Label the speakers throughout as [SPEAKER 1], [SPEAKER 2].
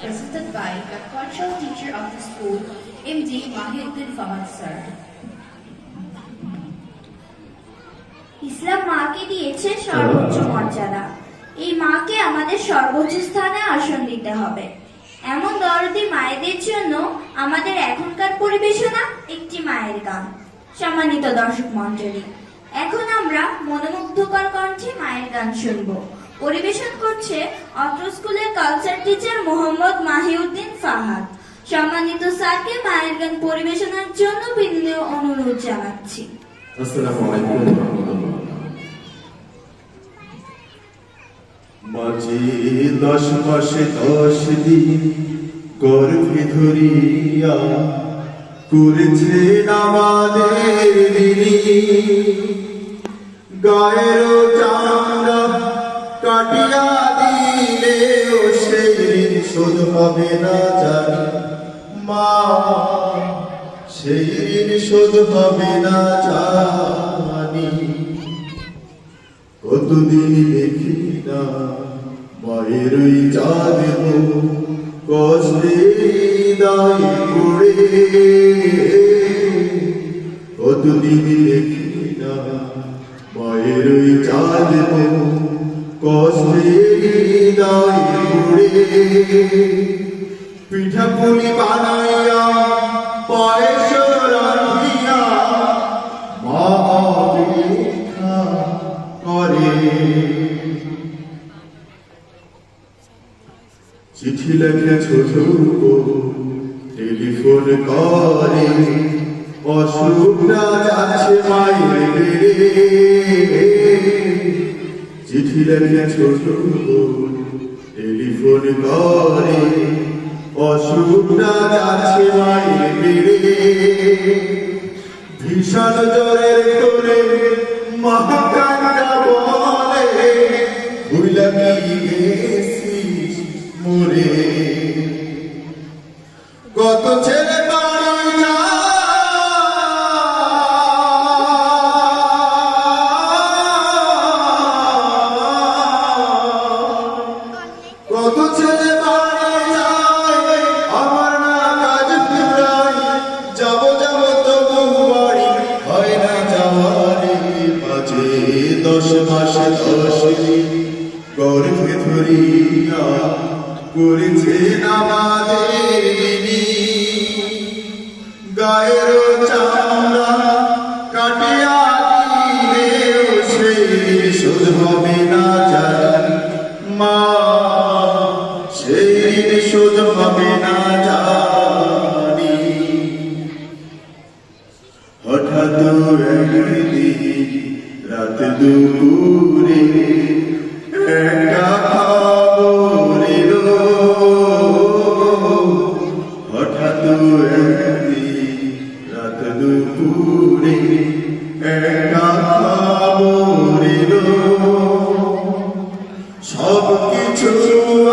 [SPEAKER 1] presented by the cultural teacher of the school, MD Mahiuddin Fahad sir.
[SPEAKER 2] ইসলাম মাকে দিয়েছে সর্বোচ্চ মর্যাদা। এই মাকে আমাদের সর্বোচ্চ স্থানে আসন দিতে হবে। এমন দরদি মায়েদের জন্য আমাদের এখনকার পরিবেশনা একটি মায়ের গান। সম্মানিত দর্শক মন্ডলী এখন আমরা মনোমুগ্ধকর কণ্ঠে মায়ের গান শুনব। পরিবেশন করছে অত্র স্কুলের কালচার টিচার মোহাম্মদ মাহিউদ্দিন ফাহাদ। সম্মানিত স্যারকে মায়ের গান পরিবেশনার জন্য বিনীত অনুরোধ জানাচ্ছি।
[SPEAKER 3] আসসালামু দশ মাসে দশ দিন গর্ভে ধরিয়া করেছে আমাদের গায়ের কাটিয়া দিলেও সেই ঋণ শোধ হবে না জানি। মা, সেই ঋণ শোধ হবে না জানি। কতদিন দেখি না মায়ের ওই চাঁদ কষ্টে দায় পড়ে। কতদিন দেখি না মায়ের ওই চাঁদ কষ্টে দায় পড়ে পিঠা পুলি বানাইয়া পায়েস রান্ধিয়া মা করে। চিঠি লেখে ছোট টেলিফোন করে অসুখটা যাচ্ছে মায়ের চিঠি লেখে ছোট টেলিফোন করে অসুখটা যাচ্ছে মায়ের ভীষণ জ্বরের করে মহাকাল বলে করেছে আমাদের দুপুরে একা খবর সব কিছু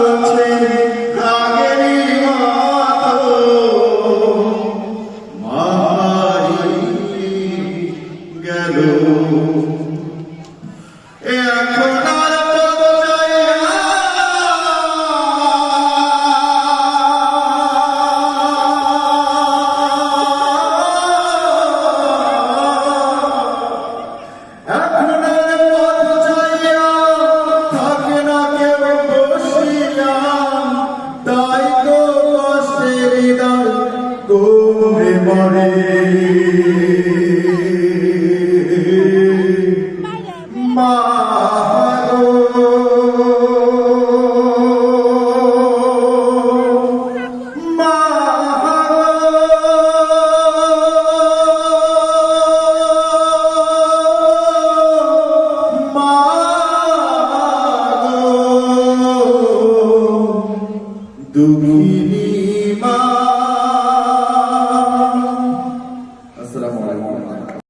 [SPEAKER 3] আছে আগেরই মতো গেল। তোমরে মরে। মা দুঃখিনী